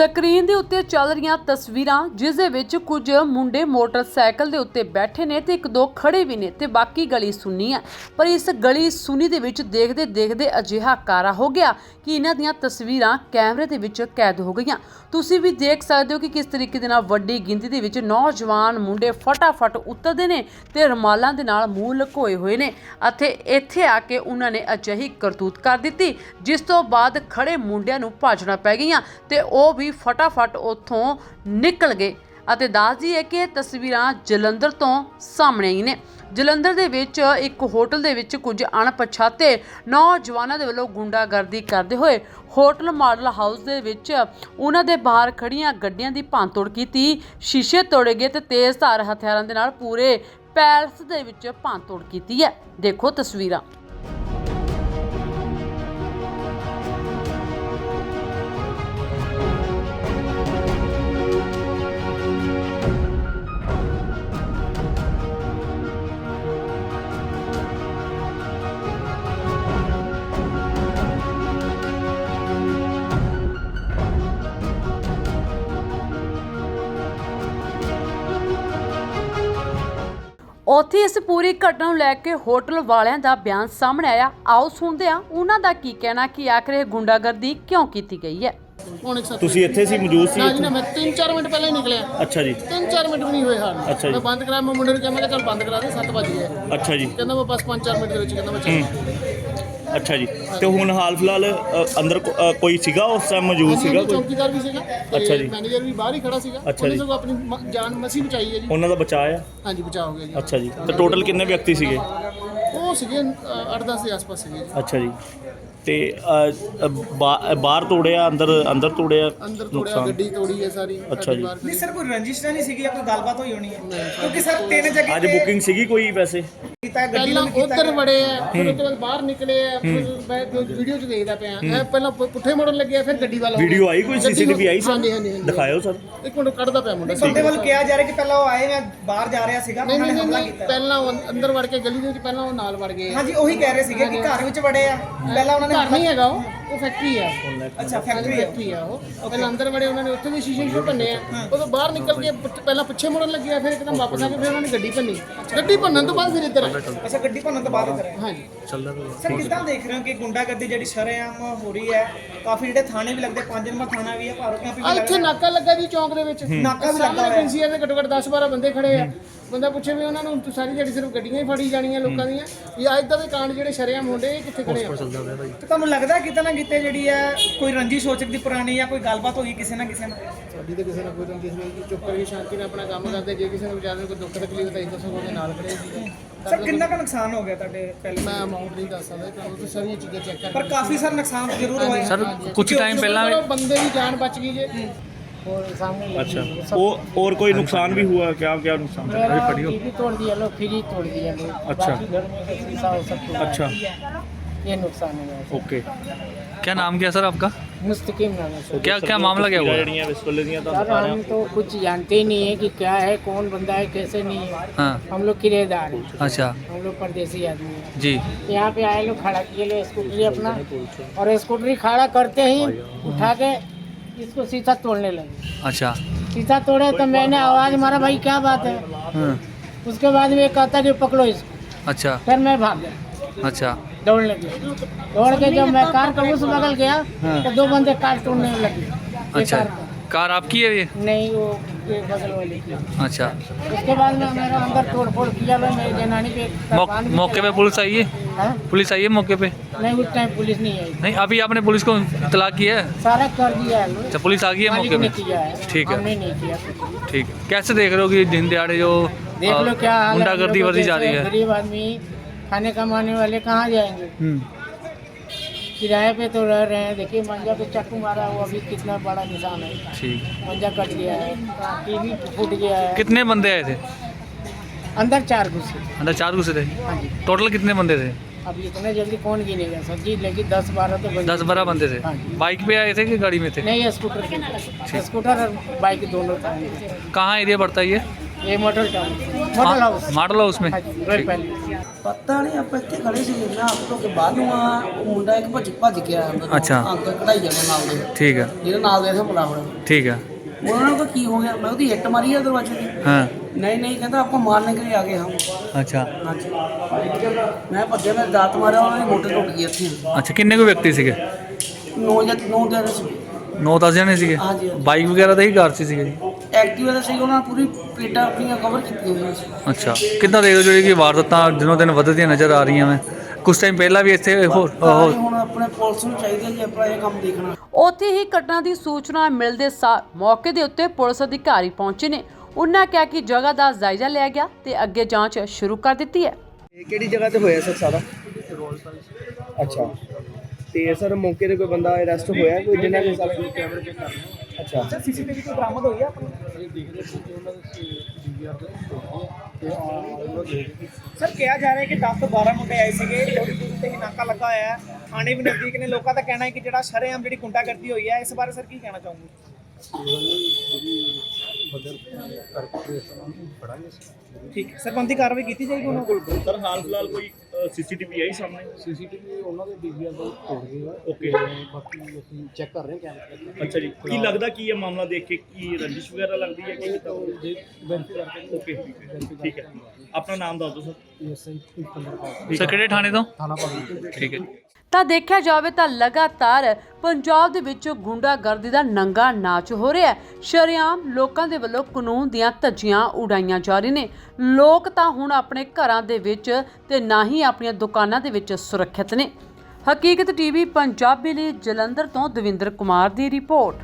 Screen ਦੇ ਉੱਤੇ ਚੱਲ ਰਹੀਆਂ ਤਸਵੀਰਾਂ, ਜਿਸ ਦੇ ਵਿੱਚ ਕੁਝ ਮੁੰਡੇ ਮੋਟਰਸਾਈਕਲ ਦੇ ਉੱਤੇ ਬੈਠੇ ਨੇ ਤੇ ਇੱਕ ਦੋ ਖੜੇ ਵੀ ਨੇ ਤੇ ਬਾਕੀ ਗਲੀ ਸੁੰਨੀ ਹੈ ਪਰ ਇਸ ਗਲੀ ਸੁੰਨੀ ਦੇ ਵਿੱਚ ਦੇਖਦੇ ਦੇਖਦੇ ਅਜਿਹਾ ਕਾਰਾ ਹੋ ਗਿਆ ਕਿ ਇਹਨਾਂ ਦੀਆਂ ਤਸਵੀਰਾਂ ਕੈਮਰੇ ਦੇ ਵਿੱਚ ਕੈਦ ਹੋ ਗਈਆਂ। ਤੁਸੀਂ ਵੀ ਦੇਖ ਸਕਦੇ ਹੋ ਕਿ ਕਿਸ ਤਰੀਕੇ ਦੇ ਨਾਲ ਵੱਡੀ ਗਿਣਤੀ ਦੇ ਵਿੱਚ ਨੌਜਵਾਨ ਮੁੰਡੇ ਫਟਾਫਟ ਉਤਰਦੇ ਨੇ ਤੇ ਰੁਮਾਲਾਂ ਦੇ ਨਾਲ ਮੂੰਹ ਲੁਕੋਏ ਹੋਏ ਨੇ। ਅਤੇ ਇੱਥੇ ਆ ਕੇ ਉਹਨਾਂ ਨੇ ਅਜਿਹੀ ਕਰਤੂਤ ਕਰ ਦਿੱਤੀ, ਜਿਸ ਤੋਂ ਬਾਅਦ ਖੜੇ ਮੁੰਡਿਆਂ ਨੂੰ ਭਾਜਣਾ ਪੈ ਗਈਆਂ ਤੇ ਉਹ ਵੀ ਫਟਾਫਟ ਉੱਥੋਂ ਨਿਕਲ ਗਏ ਅਤੇ ਦੱਸਦੀ ਹੈ ਕਿ ਤਸਵੀਰਾਂ ਜਲੰਧਰ ਤੋਂ ਸਾਹਮਣੇ ਆਈ ਨੇ। ਜਲੰਧਰ ਦੇ ਵਿੱਚ ਇੱਕ ਹੋਟਲ ਦੇ ਵਿੱਚ ਕੁਝ ਅਣਪਛਾਤੇ ਨੌਜਵਾਨਾਂ ਦੇ ਵੱਲੋਂ ਗੁੰਡਾਗਰਦੀ ਕਰਦੇ ਹੋਏ ਹੋਟਲ ਮਾਡਲ ਹਾਊਸ ਦੇ ਵਿੱਚ ਉਹਨਾਂ ਦੇ ਬਾਹਰ ਖੜੀਆਂ ਗੱਡੀਆਂ ਦੀ ਭੰਨਤੋੜ ਕੀਤੀ। ਸ਼ੀਸ਼ੇ ਤੋੜੇ ਗਏ ਤੇ ਧਾਰ ਹਥਿਆਰਾਂ ਦੇ ਨਾਲ ਪੂਰੇ ਪੈਲਸ ਦੇ ਵਿੱਚ ਭੰਨਤੋੜ ਕੀਤੀ ਹੈ। ਦੇਖੋ ਤਸਵੀਰਾਂ। ਉੱਥੇ ਇਸ ਪੂਰੀ ਘਟਨਾ ਨੂੰ ਲੈ ਕੇ ਹੋਟਲ ਵਾਲਿਆਂ ਦਾ ਬਿਆਨ ਸਾਹਮਣੇ ਆਇਆ। ਆਓ ਸੁਣਦੇ ਹਾਂ ਉਹਨਾਂ ਦਾ ਕੀ ਕਹਿਣਾ ਕਿ ਆਖਰ ਇਹ ਗੁੰਡਾਗਰਦੀ ਕਿਉਂ ਕੀਤੀ ਗਈ ਹੈ? ਸੱਤ ਤੁਸੀਂ ਇੱਥੇ ਸੀ ਮੌਜੂਦ ਸੀ ਨਾ ਜੀ ਨਾ ਮੈਂ 3-4 ਮਿੰਟ ਪਹਿਲਾਂ ਹੀ ਨਿਕਲਿਆ। ਅੱਛਾ ਜੀ। 3-4 ਮਿੰਟ ਵੀ ਨਹੀਂ ਹੋਏ ਹਾਲ। ਅੱਛਾ ਜੀ। ਮੈਂ ਬੰਦ ਕਰਾਇਆ ਮੈਂ ਮੁੰਡੇ ਨੂੰ ਕਿਹਾ ਮੈਂ ਕਿਹਾ ਚੱਲ ਬੰਦ ਕਰਾ ਦੇ 7 ਵਜ ਗਏ। ਅੱਛਾ ਜੀ। ਕਹਿੰਦਾ ਮੈਂ ਬਸ 5-4 ਮਿੰਟ ਦੇ ਵਿੱਚ ਕਹਿੰਦਾ ਮੈਂ ਚੱਲ। ਅੱਛਾ ਜੀ। ਤੇ ਹੁਣ ਹਾਲ ਫਿਲਹਾਲ ਅ, ਅੰਦਰ ਕੋ- ਅ, ਕੋਈ ਸੀਗਾ? ਉਸ ਟਾਈਮ ਮੌਜੂਦ ਸੀਗਾ ਕੋਈ? ਚੌਕੀਦਾਰ ਵੀ ਸੀਗਾ ਅੱਛਾ ਜੀ। ਮੈਨੇਜਰ ਵੀ ਬਾਹਰ ਹੀ ਖੜਾ ਸੀਗਾ। ਅੱਛਾ ਉਹਨੇ ਜੀ। ਸਗੋਂ ਆਪਣੀ ਮ- ਜਾਨ ਮਸੀ ਬਚਾਈ ਹੈ ਜੀ। ਉਹਨਾਂ ਦਾ ਬਚਾਅ ਆ? ਹਾਂਜੀ ਬਚਾ ਹੋ ਗਿਆ ਜੀ। ਅੱਛਾ ਜੀ। ਤੇ ਟੋਟਲ ਕਿੰਨੇ ਵਿਅਕਤੀ ਸੀਗੇ? ਉਹ ਸੀਗੇ 8-10 ਦੇ ਆਸ-ਪਾਸ ਸੀਗੇ ਜੀ। ਅੱਛਾ ਜੀ। ਤੇ ਅ, ਅ, ਬਾ- ਬਾਹਰ ਤੋੜਿਆ ਅੰਦਰ ਅੰਦਰ ਤੋੜਿਆ ਅੰਦਰ ਤੋੜਿਆ ਨੁਕਸਾਨ? ਗੱਡੀ ਤੋੜੀ ਹੈ ਸਾਰੀ ਅੱਛਾ ਜੀ। ਨਹੀਂ। ਸਰ ਕੋਈ ਰੰਜਿਸ਼ ਤਾਂ ਨਹੀਂ ਸੀਗੀ ਕੋਈ ਗੱਲਬਾਤ ਹੋਈ ਹੋਣੀ ਹੈ? ਕਿਉਂਕਿ ਸਰ ਤਿੰਨ ਜਗ੍ਹਾ ਅੱਜ ਬੁਕਿੰਗ ਸੀਗੀ ਕੋਈ ਵੈਸੇ? ਕੀਤਾ ਗੱਡੀ ਪਹਿਲਾਂ ਨੂੰ ਕੀਤਾ ਉਧਰ ਵੜੇ ਆ ਫਿਰ ਉਸ ਤੋਂ ਬਾਅਦ ਬਾਹਰ ਨਿਕਲੇ ਆ ਫਿਰ ਮੈਂ ਵੀਡੀਓ 'ਚ ਦੇਖਦਾ ਪਿਆ ਇਹ ਪਹਿਲਾਂ ਪੁ- ਪੁੱਠੇ ਮੋੜਨ ਲੱਗੇ ਫਿਰ ਗੱਡੀ ਵਾਲਾ ਹੋ ਵੀਡੀਓ। ਆਈ ਕੋਈ ਗੱਡੀ ਸੀਸੀਟੀਵੀ ਆਈ ਸਰ? ਹਾਂਜੀ ਹਾਂਜੀ ਹਾਂਜੀ। ਦਿਖਾਇਓ ਸਰ। ਇੱਕ ਮਿੰਟ ਕੱਢਦਾ ਪਿਆ ਮੁੰਡਾ। ਬੰਦੇ ਵੱਲ ਕਿਹਾ ਜਾ ਰਿਹਾ ਕਿ ਪਹਿਲਾਂ ਉਹ ਆਏ ਮੈਂ ਬਾਹਰ ਜਾ ਰਿਹਾ ਸੀਗਾ ਨਹੀਂ ਉਹਨਾਂ ਨਹੀਂ ਨੇ ਹਮਲਾ ਨਹੀਂ ਕੀਤਾ। ਪਹਿਲਾਂ ਉਹ ਅੰਦਰ ਵੜ ਕੇ ਗਲੀ ਦੇ ਵਿੱਚ ਪਹਿਲਾਂ ਉਹ ਨਾਲ ਵੜ ਗਏ ਹਾਂਜੀ ਉਹੀ ਕਹਿ ਰਹੇ ਸੀਗੇ ਕਿ ਘਰ ਵਿੱਚ ਵੜੇ ਆ। ਪਹਿਲਾਂ ਉਹਨਾਂ ਘਰ ਨਹੀਂ ਹੈਗਾ ਉਹ ਉਹ ਫੈਕਟਰੀ ਆ। ਅੱਛਾ ਫੈਕਟਰੀ ਹੈ ਫੈਕਟਰੀ ਆ ਉਹ। ਪਹਿਲਾਂ ਅੰਦਰ ਵੜੇ ਉਹਨਾਂ ਨੇ ਉੱਥੇ ਵੀ ਸ਼ੀਸ਼ੇ ਸ਼ੀਸ਼ੇ ਭੰਨੇ ਆ। ਉਦੋਂ ਬਾਹਰ ਨਿਕਲ ਕੇ ਪਹਿਲਾਂ ਪਿੱਛੇ ਮੁੜਨ ਲੱਗੇ ਆ ਫਿਰ ਇੱਕਦਮ ਵਾਪਸ ਆ ਕੇ ਫਿਰ ਉਹਨਾਂ ਨੇ ਗੱਡੀ ਭੰਨੀ। ਗੱਡੀ ਭੰਨਣ ਤੋਂ ਬਾਅਦ ਫਿਰ ਇੱਧਰ ਆਏ। ਅੱਛਾ ਗੱਡੀ ਭੰਨਣ ਤੋਂ ਬਾਅਦ ਇੱਧਰ ਆਏ। ਹਾਂਜੀ। ਸਰ ਕਿੱਦਾਂ ਦੇਖ ਰਹੇ ਹੋ ਕਿ ਗੁੰਡਾਗਰਦੀ ਜਿਹੜੀ ਸ਼ਰੇਆਮ ਹੋ ਰਹੀ ਹੈ ਕਾਫੀ ਜਿਹੜੇ ਥਾਣੇ ਵੀ ਲੱਗਦੇ ਪੰਜ ਨੰਬਰ ਥਾਣਾ ਵੀ ਹੈ ਭਾਰਤ ਕੈਂਪ ਵੀ ਆ ਇੱਥੇ ਨਾਕਾ ਲੱਗਾ ਜੀ ਚੌਂਕ ਦੇ ਵਿੱਚ। ਨਾਕਾ ਵੀ ਲੱਗਾ ਹੋਇਆ। ਪਿੰਸੀਆ ਦੇ ਘੱਟੋ ਘੱਟ 10 12 ਬੰਦੇ ਖੜੇ ਆ। ਬੰਦਾ ਪੁੱਛੇ ਵੀ ਉਹਨਾਂ ਨੂੰ ਤੂੰ ਸਾਰੀ ਜਿਹੜੀ ਸਿਰਫ ਗੱਡੀਆਂ ਹੀ ਫੜੀ ਜਾਣੀਆਂ ਲੋਕਾਂ ਦੀਆਂ? ਇਹ ਅੱਜ ਦੇ ਕਾਂਡ ਜਿਹੜੇ ਸ਼ਰਿਆ ਮੁੰਡੇ ਇਹ ਕਿੱਥੇ ਖੜੇ ਆ? ਤੇ ਤੁਹਾਨੂੰ ਲੱਗਦਾ ਕਿਤੇ ਨਾ ਕਿਤੇ ਜਿਹੜੀ ਹੈ ਕੋਈ ਰੰਜਿਸ਼ ਹੋ ਸਕਦੀ ਪੁਰਾਣੀ ਜਾਂ ਕੋਈ ਗੱਲਬਾਤ ਹੋਈ ਕਿਸੇ ਨਾ ਕਿਸੇ ਨਾਲ? ਸਾਡੀ ਤਾਂ ਕਿਸੇ ਨਾਲ ਕੋਈ ਰੰਜਿਸ਼ ਨਹੀਂ ਚੁੱਪ ਕਰਕੇ ਸ਼ਾਂਤੀ ਨਾਲ ਆਪਣਾ ਕੰਮ ਕਰਦੇ ਜੇ ਕਿਸੇ ਨੂੰ ਵਿਚਾਰੇ ਨੂੰ ਕੋਈ ਦੁੱਖ ਤਕਲੀਫ ਤਾਂ ਇਸ ਦੱਸੋ ਉਹਦੇ ਨਾਲ ਖੜੇ ਸੀ ਸਰ ਕਿੰਨਾ ਕੁ ਨੁਕਸਾਨ ਹੋ ਗਿਆ ਤੁਹਾਡੇ ਪਹਿਲੇ? ਮੈਂ ਅਮਾਉਂਟ ਨਹੀਂ ਦੱਸ ਸਕਦਾ ਤੁਹਾਨੂੰ ਤਾਂ ਸਾਰੀਆਂ ਚੀਜ਼ਾਂ ਚੈੱਕ ਕਰ ਪਰ ਕਾਫੀ ਸਰ ਨੁਕਸਾਨ ਜ਼ਰੂਰ ਹੋਇਆ। ਸਰ ਕੁਝ ਟਾਈਮ ਪਹਿਲਾਂ ਬੰਦੇ ਦੀ ਜਾਨ ਬਚ ਗਈ ਜੇ। और सामने अच्छा। वो और कोई नुकसान भी हुआ क्या क्या नुकसान? टीवी तोड़ दिया लोग फ्रिज तोड़ दिया। लोग अच्छा। घर में तो सब अच्छा। ये नुकसान है। ओके। क्या नाम क्या सर आपका? मुस्तकिम नाम है सर। क्या क्या मामला क्या हुआ? तो सर हम तो कुछ जानते ही नहीं है कि क्या है कौन बंदा है कैसे नहीं है। हाँ। हम लोग किरेदार हैं। अच्छा। हम लोग परदेसी आदमी हैं। जी। यहाँ पे आए लोग खड़ा किए लो स्कूटरी अपना और स्कूटरी खड़ा करते ही उठा के इसको शीशा तोड़ने लगे। अच्छा। शीशा तोड़े तो मैंने आवाज़ मारा भाई क्या बात है? हाँ, उसके बाद में कहता कि पकड़ो इसको। अच्छा। फिर मैं भाग गया। अच्छा। दौड़ लगे। दौड़ के जब मैं कार का उस बगल गया हाँ। तो दो बंदे कार तोड़ने लगे। अच्छा। कार आपकी है ये? नहीं वो बगल वाले की। अच्छा। उसके बाद में मेरा अंदर तोड़ फोड़ किया मैं मेरी जनानी मौ, मौके पे पुलिस आई है? हाँ? पुलिस आई है मौके पे? नहीं उस टाइम पुलिस नहीं आई। नहीं अभी आपने पुलिस को इतला किया है? सारा कर दिया है। अच्छा पुलिस आ गई है मौके पे? ठीक है। ठीक है। कैसे देख रहे हो कि दिन दिहाड़े जो देख लो क्या गुंडागर्दी बढ़ती जा रही है। गरीब आदमी खाने कमाने वाले कहाँ जाएँगे? हम्म, किराए पे तो रह रहे हैं। देखिए मंजा पे चाकू मारा हुआ अभी कितना बड़ा निशान है। ठीक। मंजा कट गया है। टीवी फूट गया है। कितने बंदे आए थे? अंदर चार घुसे अंदर चार घुसे थे हाँ जी टोटल कितने बंदे थे अब इतने जल्दी कौन गिनेगा सर जी लेकिन दस बारह तो बन दस बारह बंदे थे हाँ जी। बाइक पे आए थे कि गाड़ी में थे नहीं स्कूटर पे स्कूटर और बाइक दोनों था कहाँ एरिया पड़ता है ये ये motor town model house model house में ਰੋਇਲ ਪੈਲੇਸ ਪਤਾ ਨਹੀਂ ਆਪਾਂ ਇੱਥੇ ਖੜੇ ਸੀ ਮੈਂ ਆਪ ਤੋਂ ਕੇ ਬਾਅਦ ਨੂੰ ਆ ਉਹ ਮੁੰਡਾ ਇੱਕ ਭੱਜ ਭੱਜ ਕੇ ਆਇਆ ਅੰਦਰ ਅੱਛਾ। ਅੰਕਲ ਕਢਾਈ ਜਾਣਾ ਨਾਲ ਦੇ ठीक है ਜਿਹੜੇ ਨਾਲ ਦੇ ਸੀ ਮੁੰਡਾ ਹੁਣ ठीक है ਉਹਨਾਂ ਨੂੰ ਕਿਹਾ ਕੀ ਹੋ ਗਿਆ ਮੈਂ ਉਹਦੀ ਹਿੱਟ ਮਾਰੀ ਆ ਦਰਵਾਜ਼ੇ ਦੀ हाँ ਨਹੀਂ ਨਹੀਂ ਕਹਿੰਦਾ ਆਪਾਂ ਮਾਰਨੇ ਕੇ ਲਈ ਆ ਗਏ ਹਮ अच्छा ਹਾਂਜੀ ਮੈਂ ਭੱਜਿਆ ਮੈਂ ਦਾਤ ਮਾਰਿਆ ਉਹਨਾਂ ਦੀ ਮੋਟਰ ਟੁੱਟ ਗਈ ਇੱਥੇ अच्छा किन्ने को व्यक्ति ਸੀਗੇ ਨੌ ਜਾਂ ਨੌ ਦੇ ਸੀ 9-10 ਜਣੇ ਸੀਗੇ ਹਾਂਜੀ, ਹਾਂਜੀ। ਬਾਈਕ ਵਗੈਰਾ ਤੇ ਹੀ ਕਾਰ 'ਚ ਸੀਗੇ ਜੀ ਐਕਟਿਵਾ ਦੇ ਸੀ ਉਹਨਾਂ ਨੇ ਪੂਰੀ ਪਲੇਟਾਂ ਆਪਣੀਆਂ ਕਵਰ ਕੀਤੀਆਂ ਹੋਈਆਂ ਸੀ ਅੱਛਾ ਕਿੱਦਾਂ ਦੇਖਦੇ ਹੋ ਜਿਹੜੀ ਕਿ ਵਾਰਦਾਤਾਂ ਦਿਨੋਂ ਦਿਨ ਵੱਧਦੀਆਂ ਨਜ਼ਰ ਆ ਰਹੀਆਂ ਨੇ ਕੁਝ ਟਾਈਮ ਪਹਿਲਾਂ ਵੀ ਇੱਥੇ ਹੋ- ਤਾਂ ਉਹ ਹੀ ਹੁਣ ਆਪਣੇ ਪੁਲਿਸ ਨੂੰ ਚਾਹੀਦਾ ਕਿ ਆਪਣਾ ਇਹ ਕੰਮ ਦੇਖਣਾ ਉੱਥੇ ਹੀ ਘਟਨਾ ਦੀ ਸੂਚਨਾ ਮਿਲਦੇ ਸਾਰ ਮੌਕੇ ਦੇ ਉੱਤੇ ਪੁਲਿਸ ਅਧਿਕਾਰੀ ਪਹੁੰਚੇ ਨੇ ਉਹਨਾਂ ਕਿਹਾ ਕਿ ਜਗ੍ਹਾ ਦਾ ਜਾਇਜ਼ਾ ਲਿਆ ਗਿਆ ਤੇ ਅੱਗੇ ਜਾਂਚ ਸ਼ੁਰੂ ਕਰ ਦਿੱਤੀ ਹੈ। ਇਹ ਕਿਹੜੀ ਜਗ੍ਹਾ ਤੇ ਹੋਇਆ ਸਰ ਸਾਰਾ? ਅੱਛਾ। ਤੇ ਸਰ ਮੌਕੇ ਤੇ ਕੋਈ ਬੰਦਾ ਅਰੈਸਟ ਹੋਇਆ ਕੋਈ ਜਿਹਨਾਂ ਦੇ ਸਾਰਾ? ਕੈਮਰੇ ਚੈੱਕ ਕਰ ਅੱਛਾ। ਸਰ ਸੀਸੀਟੀਵੀ ਕੋਈ ਬਰਾਮਦ ਹੋਈ ਆ ਆਪਣੀ? ਸਰ ਕਿਹਾ ਜਾ ਰਿਹਾ ਹੈ ਕਿ 10 ਤੋਂ 12 ਮੁੰਡੇ ਆਏ ਸੀਗੇ ਥੋੜੀ ਦੂਰ ਤੇ ਹੀ ਨਾਕਾ ਲੱਗਾ ਹੋਇਆ ਹੈ। ਥਾਣੇ ਵੀ ਨਜ਼ਦੀਕ ਨੇ। ਲੋਕਾਂ ਦਾ ਕਹਿਣਾ ਹੈ ਕਿ ਜਿਹੜਾ ਸ਼ਰੇਆਮ ਜਿਹੜੀ ਗੁੰਡਾਗਰਦੀ ਹੋਈ ਹੈ ਇਸ ਬਾਰੇ ਸਰ ਕੀ ਕਹਿਣਾ ਚਾਹੋਗੇ? ਠੀਕ ਹੈ। ਸਰਬੰਧੀ ਕਾਰਵਾਈ ਕੀਤੀ ਜਾਏਗੀ ਉਹਨਾਂ ਕੋਲ ਸਰ ਹਾਲ ਫਿਲਹਾਲ ਕੋਈ ਸੀਸੀਟੀਵੀ ਆਈ ਸਾਹਮਣੇ? ਸੀਸੀਟੀਵੀ ਉਹਨਾਂ ਦੇ ਡੀਵੀਆਰ ਤੋਂ ਤੋੜ ਗਏ ਆ ਓਕੇ। ਬਾਕੀ ਅਸੀਂ ਚੈੱਕ ਕਰ ਰਹੇ ਹਾਂ ਕੈਮਰੇ ਅੱਛਾ ਜੀ। ਕੀ ਲੱਗਦਾ ਕੀ ਹੈ ਮਾਮਲਾ ਦੇਖ ਕੇ ਕੀ ਰੰਜਿਸ਼ ਵਗੈਰਾ ਲੱਗਦੀ ਹੈ ਕਿ ਦੇ ਵੈਰੀਫਾਈ ਕਰਕੇ ਓਕੇ। ਠੀਕ ਹੈ। ਆਪਣਾ ਨਾਮ ਦੱਸ ਦਿਓ sir. SI Bhupinder Pal sir ਕਿਹੜੇ ਥਾਣੇ ਤੋਂ? ਥਾਣਾ ਪਾਲ ਠੀਕ ਹੈ। ਤਾਂ ਦੇਖਿਆ ਜਾਵੇ ਤਾਂ ਲਗਾਤਾਰ ਪੰਜਾਬ ਦੇ ਵਿੱਚ ਗੁੰਡਾਗਰਦੀ ਦਾ ਨੰਗਾ ਨਾਚ ਹੋ ਰਿਹਾ ਹੈ। ਸ਼ਰੇਆਮ ਲੋਕਾਂ ਦੇ ਵੱਲੋਂ ਕਾਨੂੰਨ ਦੀਆਂ ਧੱਜੀਆਂ ਉਡਾਈਆਂ ਜਾ ਰਹੀਆਂ ਨੇ। ਲੋਕ ਤਾਂ ਹੁਣ ਆਪਣੇ ਘਰਾਂ ਦੇ ਵਿੱਚ ਤੇ ਨਾ ਹੀ ਆਪਣੀਆਂ ਦੁਕਾਨਾਂ ਦੇ ਵਿੱਚ ਸੁਰੱਖਿਅਤ ਨੇ। ਹਕੀਕਤ ਟੀਵੀ, ਪੰਜਾਬੀ ਲਈ ਜਲੰਧਰ ਤੋਂ ਦਵਿੰਦਰ ਕੁਮਾਰ ਦੀ ਰਿਪੋਰਟ।